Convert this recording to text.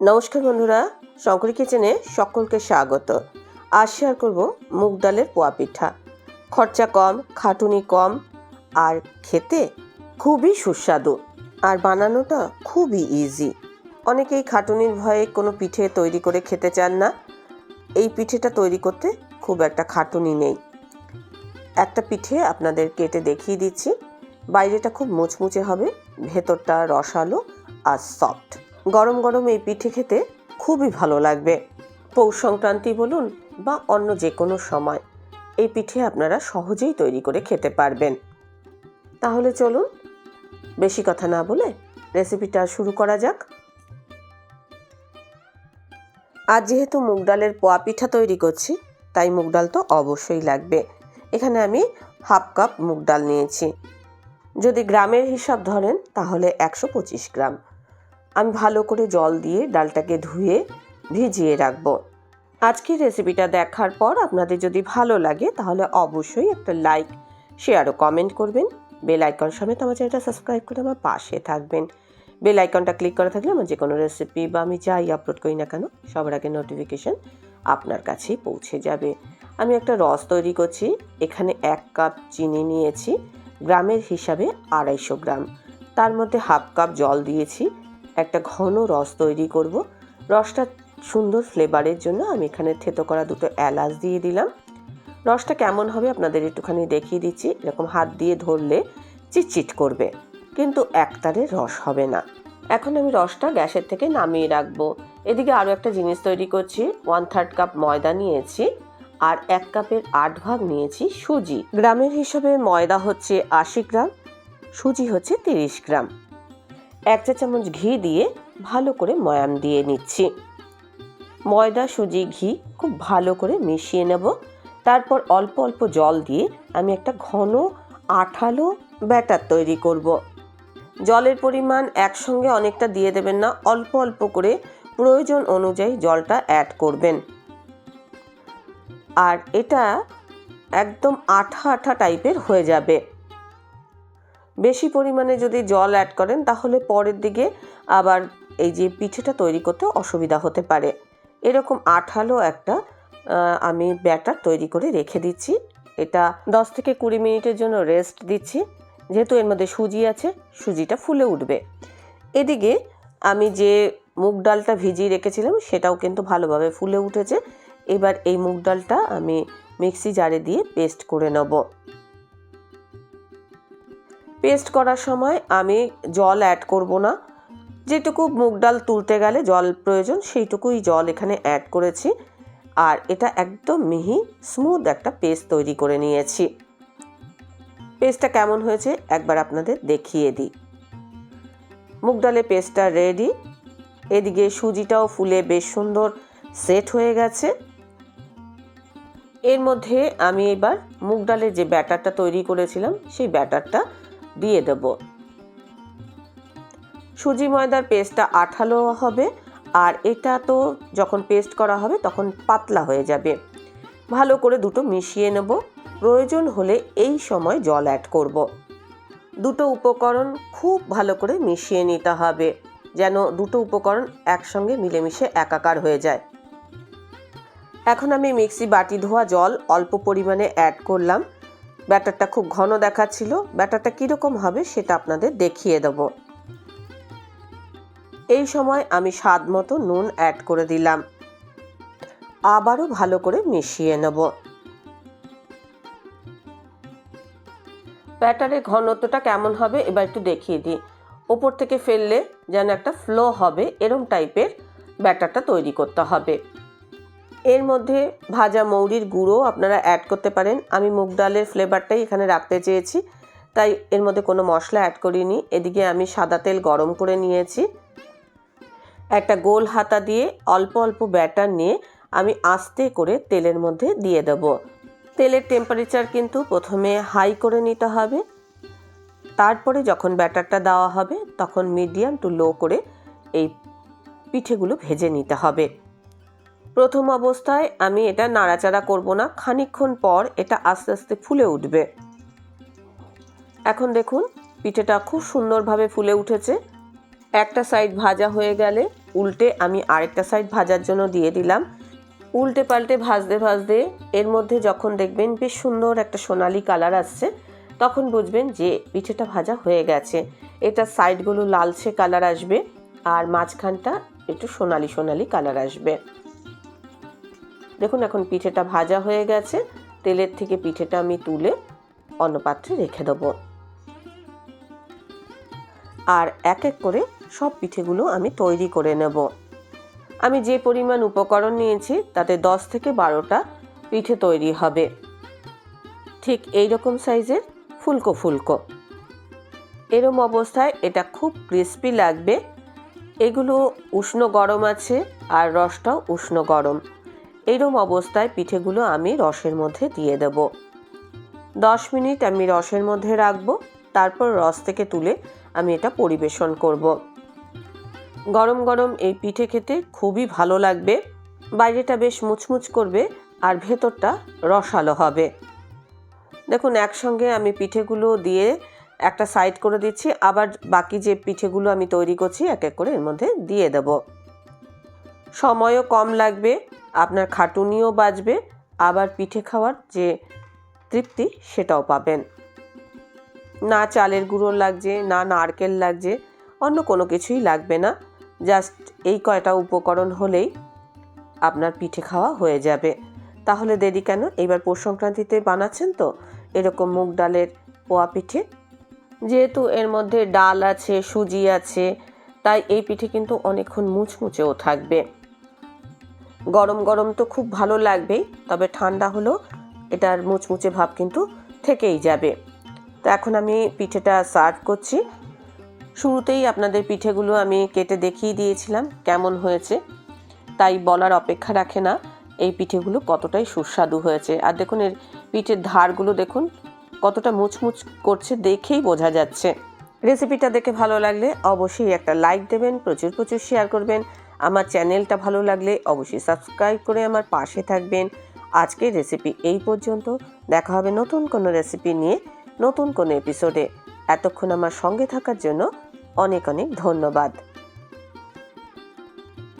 নমস্কার বন্ধুরা, শঙ্করী কিচেনে সকলকে স্বাগত। আজ শেয়ার করব মুগ ডালের পোয়া পিঠা। খরচা কম, খাটুনি কম, আর খেতে খুবই সুস্বাদু, আর বানানোটা খুবই ইজি অনেকেই খাটুনির ভয়ে কোনো পিঠে তৈরি করে খেতে চান না। এই পিঠেটা তৈরি করতে খুব একটা খাটুনি নেই। একটা পিঠে আপনাদের কেটে দেখিয়ে দিচ্ছি। বাইরেটা খুব মুচমুচে হবে, ভেতরটা রসালো আর সফট গরম গরম এই পিঠে খেতে খুবই ভালো লাগবে। পৌষ সংক্রান্তি বলুন বা অন্য যে কোনো সময়, এই পিঠে আপনারা সহজেই তৈরি করে খেতে পারবেন। তাহলে চলুন, বেশি কথা না বলে রেসিপিটা শুরু করা যাক। আজ যেহেতু মুগ ডালের পোয়া পিঠা তৈরি করছি, তাই মুগ ডাল তো অবশ্যই লাগবে। এখানে আমি হাফ কাপ মুগ ডাল নিয়েছি। যদি গ্রামের হিসাব ধরেন, তাহলে একশো পঁচিশ গ্রাম। আমি ভালো করে জল দিয়ে ডালটাকে ধুয়ে ভিজিয়ে রাখব। আজকের রেসিপিটা দেখার পর আপনাদের যদি ভালো লাগে, তাহলে অবশ্যই একটা লাইক শেয়ার ও কমেন্ট করবেন। বেল আইকন সমেত আমার চ্যানেলটা সাবস্ক্রাইব করে আমার পাশে থাকবেন। বেল আইকনটা ক্লিক করা থাকলে আমার যে কোনো রেসিপি বা আমি যাই আপলোড করি না কেন, সবার আগে নোটিফিকেশন আপনার কাছেই পৌঁছে যাবে। আমি একটা রস তৈরি করছি, এখানে এক কাপ চিনি নিয়েছি, গ্রামের হিসাবে আড়াইশো গ্রাম। তার মধ্যে হাফ কাপ জল দিয়েছি একটা ঘন রস তৈরি করব। রসটা সুন্দর ফ্লেভারের জন্য আমি এখানে থেতো করা দুটো এলাচ দিয়ে দিলাম। রসটা কেমন হবে আপনাদের একটুখানি দেখিয়ে দিচ্ছি। এরকম হাত দিয়ে ধরলে চিটচিট করবে, কিন্তু একতারের রস হবে না। এখন আমি রসটা গ্যাসের থেকে নামিয়ে রাখব। এদিকে আরও একটা জিনিস তৈরি করছি। ওয়ান থার্ড কাপ ময়দা নিয়েছি আর এক কাপের আট ভাগ নিয়েছি সুজি। গ্রামের হিসাবে ময়দা হচ্ছে আশি গ্রাম, সুজি হচ্ছে তিরিশ গ্রাম। এক চা চামচ ঘি দিয়ে ভালো করে ময়াম দিয়ে নিচ্ছি। ময়দা, সুজি, ঘি খুব ভালো করে মিশিয়ে নেব। তারপর অল্প অল্প জল দিয়ে আমি একটা ঘন আঠালো ব্যাটার তৈরি করব। জলের পরিমাণ একসঙ্গে অনেকটা দিয়ে দেবেন না, অল্প অল্প করে প্রয়োজন অনুযায়ী জলটা অ্যাড করবেন। আর এটা একদম আঠা আঠা টাইপের হয়ে যাবে। বেশি পরিমাণে যদি জল অ্যাড করেন, তাহলে পরের দিকে আবার এই যে পিঠেটা তৈরি করতে অসুবিধা হতে পারে। এরকম আঠালো একটা আমি ব্যাটার তৈরি করে রেখে দিচ্ছি। এটা দশ থেকে কুড়ি মিনিটের জন্য রেস্ট দিচ্ছি। যেহেতু এর মধ্যে সুজি আছে, সুজিটা ফুলে উঠবে। এদিকে আমি যে মুগ ডালটা ভিজিয়ে রেখেছিলাম, সেটাও কিন্তু ভালোভাবে ফুলে উঠেছে। এবার এই মুগ ডালটা আমি মিক্সি জারে দিয়ে পেস্ট করে নেব। পেস্ট করার সময় আমি জল অ্যাড করব না। যেটুকু মুগ ডাল তুলতে গেলে জল প্রয়োজন, সেইটুকুই জল এখানে অ্যাড করেছি। আর এটা একদম মিহি স্মুথ একটা পেস্ট তৈরি করে নিয়েছি। পেস্টটা কেমন হয়েছে একবার আপনাদের দেখিয়ে দিই। মুগ ডালের পেস্টটা রেডি এদিকে সুজিটাও ফুলে বেশ সুন্দর সেট হয়ে গেছে। এর মধ্যে আমি এবার মুগ ডালের যে ব্যাটারটা তৈরি করেছিলাম, সেই ব্যাটারটা দিয়ে দেব। সুজি ময়দার পেস্টটা আঠালো হবে আর এটা তো যখন পেস্ট করা হবে তখন পাতলা হয়ে যাবে। ভালো করে দুটো মিশিয়ে নেব। প্রয়োজন হলে এই সময় জল অ্যাড করব। দুটো উপকরণ খুব ভালো করে মিশিয়ে নিতে হবে যেন দুটো উপকরণ একসঙ্গে মিলেমিশে একাকার হয়ে যায়। এখন আমি মিক্সি বাটি ধোয়া জল অল্প পরিমাণে অ্যাড করলাম। ব্যাটারটা খুব ঘন দেখাচ্ছিল। ব্যাটারটা কীরকম হবে সেটা আপনাদের দেখিয়ে দেব। এই সময় আমি স্বাদ মতো নুন অ্যাড করে দিলাম। আবারও ভালো করে মিশিয়ে নেব। ব্যাটারের ঘনত্বটা কেমন হবে এবার একটু দেখিয়ে দিই। ওপর থেকে ফেললে যেন একটা ফ্লো হবে, এরম টাইপের ব্যাটারটা তৈরি করতে হবে। এর মধ্যে ভাজা মৌরির গুঁড়ো আপনারা অ্যাড করতে পারেন। আমি মুগ ডালের ফ্লেভারটাই এখানে রাখতে চেয়েছি, তাই এর মধ্যে কোনো মশলা অ্যাড করিনি। এদিকে আমি সাদা তেল গরম করে নিয়েছি। একটা গোল হাতা দিয়ে অল্প অল্প ব্যাটার নিয়ে আমি আস্তে করে তেলের মধ্যে দিয়ে দেব। তেলের টেম্পারেচার কিন্তু প্রথমে হাই করে নিতে হবে। তারপরে যখন ব্যাটারটা দেওয়া হবে, তখন মিডিয়াম টু লো করে এই পিঠেগুলো ভেজে নিতে হবে। প্রথম অবস্থায় আমি এটা নাড়াচাড়া করব না, খানিকক্ষণ পর এটা আস্তে আস্তে ফুলে উঠবে। এখন দেখুন, পিঠেটা খুব সুন্দরভাবে ফুলে উঠেছে। একটা সাইড ভাজা হয়ে গেলে উল্টে আমি আরেকটা সাইড ভাজার জন্য দিয়ে দিলাম। উল্টে পাল্টে ভাজতে ভাজতে এর মধ্যে যখন দেখবেন বেশ সুন্দর একটা সোনালি কালার আসছে, তখন বুঝবেন যে পিঠেটা ভাজা হয়ে গেছে। এটা সাইডগুলো লালচে কালার আসবে আর মাঝখানটা একটু সোনালি সোনালি কালার আসবে। দেখুন এখন পিঠেটা ভাজা হয়ে গেছে। তেলের থেকে পিঠেটা আমি তুলে অন্য পাত্রে রেখে দেবো। আর এক এক করে সব পিঠেগুলো আমি তৈরি করে নেব। আমি যে পরিমাণ উপকরণ নিয়েছি, তাতে দশ থেকে বারোটা পিঠে তৈরি হবে। ঠিক এই রকম সাইজের ফুলকো ফুলকো। এরম অবস্থায় এটা খুব ক্রিস্পি লাগবে। এগুলো উষ্ণ গরম আছে, আর রসটাও উষ্ণ গরম। এইরম অবস্থায় পিঠেগুলো আমি রসের মধ্যে দিয়ে দেব। দশ মিনিট আমি রসের মধ্যে রাখব, তারপর রস থেকে তুলে আমি এটা পরিবেশন করব। গরম গরম এই পিঠে খেতে খুবই ভালো লাগবে, বাইরেটা বেশ মুচমুচ করবে আর ভেতরটা রসালো হবে। দেখুন, একসঙ্গে আমি পিঠেগুলো দিয়ে একটা সাইড করে দিচ্ছি, আবার বাকি যে পিঠেগুলো আমি তৈরি করছি, এক এক করে এর মধ্যে দিয়ে দেব। সময়ও কম লাগবে, আপনার খাটুনিও বাঁচবে, আবার পিঠে খাওয়ার যে তৃপ্তি সেটাও পাবেন। না চালের গুঁড়ো লাগছে, না নারকেল লাগছে, অন্য কোনো কিছুই লাগবে না। জাস্ট এই কয়টা উপকরণ হলেই আপনার পিঠে খাওয়া হয়ে যাবে। তাহলে দেরি কেন? এবার পৌষ সংক্রান্তিতে বানাচ্ছেন তো? এরকম মুগ ডালের পোয়া পিঠে। যেহেতু এর মধ্যে ডাল আছে, সুজি আছে, তাই এই পিঠে কিন্তু অনেকক্ষণ মুচমুচেও থাকবে। গরম গরম তো খুব ভালো লাগবেই, তবে ঠান্ডা হলেও এটার মুচমুচে ভাব কিন্তু থেকেই যাবে। তো এখন আমি পিঠেটা সার্ভ করছি। শুরুতেই আপনাদের পিঠেগুলো আমি কেটে দেখিয়ে দিয়েছিলাম কেমন হয়েছে। তাই বলার অপেক্ষা রাখে না, এই পিঠেগুলো কতটাই সুস্বাদু হয়েছে। আর দেখুন, এর পিঠের ধারগুলো দেখুন, কতটা মুচমুচ করছে দেখেই বোঝা যাচ্ছে। রেসিপিটা দেখে ভালো লাগলে অবশ্যই একটা লাইক দেবেন, প্রচুর প্রচুর শেয়ার করবেন। আমার চ্যানেলটা ভালো লাগলে অবশ্যই সাবস্ক্রাইব করে আমার পাশে থাকবেন। আজকের রেসিপি এই পর্যন্ত। দেখা হবে নতুন কোনো রেসিপি নিয়ে নতুন কোনো এপিসোডে। এতক্ষণ আমার সঙ্গে থাকার জন্য অনেক অনেক ধন্যবাদ।